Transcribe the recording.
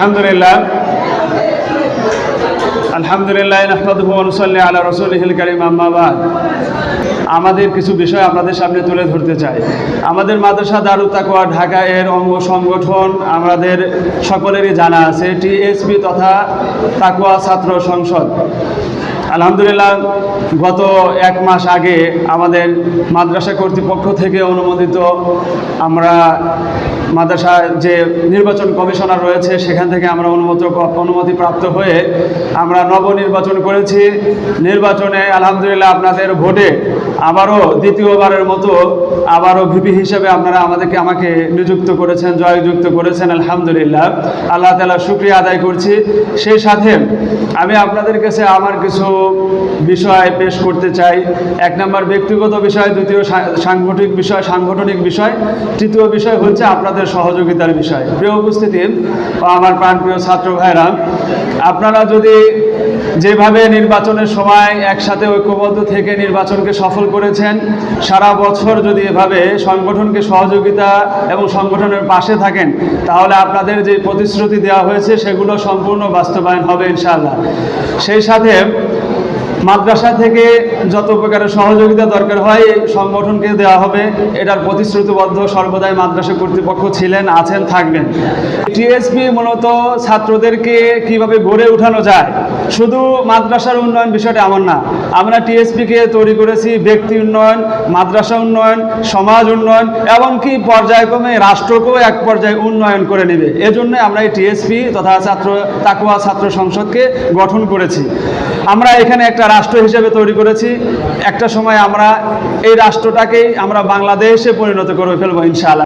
আলহামদুলিল্লাহ। আলহামদুলিল্লাহ لله ওয়া ونصلي আলা রাসূলিহিল কারীম, আম্মা বাদ। আমাদের কিছু বিষয় আপনাদের সামনে তুলে ধরতে চাই। আমাদের মাদ্রাসা দারু তাকওয়া ঢাকা এর অঙ্গ সংগঠন আমাদের সকলেরই জানা আছে, টিএসপি তথা তাকওয়া ছাত্র সংসদ। আলহামদুলিল্লাহ, গত এক মাস আগে আমাদের মাদ্রাসা কর্তৃপক্ষ থেকে অনুমোদিত আমরা মাদ্রাসা যে নির্বাচন কমিশনার রয়েছে, সেখান থেকে আমরা অনুমত অনুমতি প্রাপ্ত হয়ে আমরা নবনির্বাচন করেছি। নির্বাচনে আলহামদুলিল্লাহ আপনাদের ভোটে আবারও দ্বিতীয়বারের মতো আবারও ভিপি হিসেবে আপনারা আমাদেরকে আমাকে নিযুক্ত করেছেন, জয়যুক্ত করেছেন, আলহামদুলিল্লাহ। আল্লাহ তালা শুক্রিয়া আদায় করছি। সেই সাথে আমি আপনাদের কাছে আমার কিছু বিষয় পেশ করতে চাই। এক নম্বর ব্যক্তিগত বিষয়, দ্বিতীয় সাংগঠনিক বিষয় সাংগঠনিক বিষয়। তৃতীয় বিষয় হচ্ছে আপনাদের সহযোগিতার বিষয়। প্রিয় উপস্থিতি আমার প্রাণপ্রিয় ছাত্র ভাইরা, আপনারা যদি যেভাবে নির্বাচনের সময় একসাথে ঐক্যবদ্ধ থেকে নির্বাচনকে সফল করেছেন, সারা বছর যদি এভাবে সংগঠনকে সহযোগিতা এবং সংগঠনের পাশে থাকেন, তাহলে আপনাদের যে প্রতিশ্রুতি দেওয়া হয়েছে, সেগুলো সম্পূর্ণ বাস্তবায়ন হবে ইনশাআল্লাহ। সেই সাথে মাদ্রাসা থেকে যত প্রকারের সহযোগিতা দরকার হয় সংগঠনকে দেওয়া হবে। এটার প্রতিশ্রুতিবদ্ধ সর্বদাই মাদ্রাসা কর্তৃপক্ষ ছিলেন, আছেন, থাকবেন। টিএসপি মূলত ছাত্রদেরকে কীভাবে গড়ে উঠানো যায়? শুধু মাদ্রাসার উন্নয়ন বিষয়টা এমন না। আমরা টিএসপিকে তৈরি করেছি ব্যক্তি উন্নয়ন, মাদ্রাসা উন্নয়ন, সমাজ উন্নয়ন, এমনকি পর্যায়ক্রমে রাষ্ট্রকেও এক পর্যায়ে উন্নয়ন করে নেবে। এজন্য আমরা এই টিএসপি তথা ছাত্র, তাকুয়া ছাত্র সংসদকে গঠন করেছি। আমরা এখানে একটা রাষ্ট্র হিসেবে তৈরি করেছি। একটা সময় আমরা এই রাষ্ট্রটাকেই আমরা বাংলাদেশে পরিণত করে ফেলব ইনশাআল্লাহ।